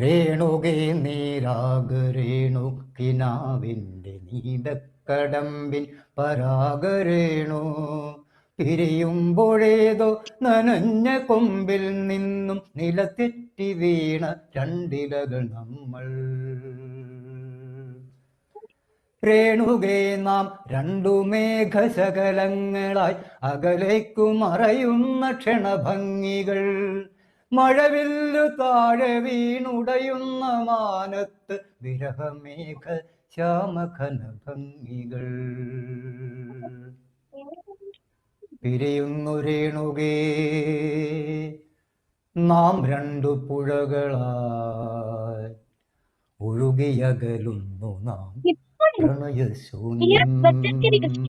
രേണുകേ നീരാഗ് രേണുക്കിനാവിന്റെ നീലക്കടമ്പിൻ പരാഗരേണു പിരിയുമ്പോഴേതോ നനഞ്ഞ കൊമ്പിൽ നിന്നും നിലത്തെറ്റി വീണ രണ്ടിലകൾ നമ്മൾ. രേണുകേ നാം രണ്ടു മേഘശകലങ്ങളായി അകലേക്കു മറയുന്ന ക്ഷണഭംഗികൾ. മഴവില്ലു താഴെ വീണുടയുന്ന മാനത്ത് വിരഹമേഘ ശ്യാമഘന ഭംഗികൾ. പിരിയുന്നു രേണുകേ നാം രണ്ടു പുഴകളായി ഒഴുകിയകലുന്നു നാം പ്രണയശൂന്യം.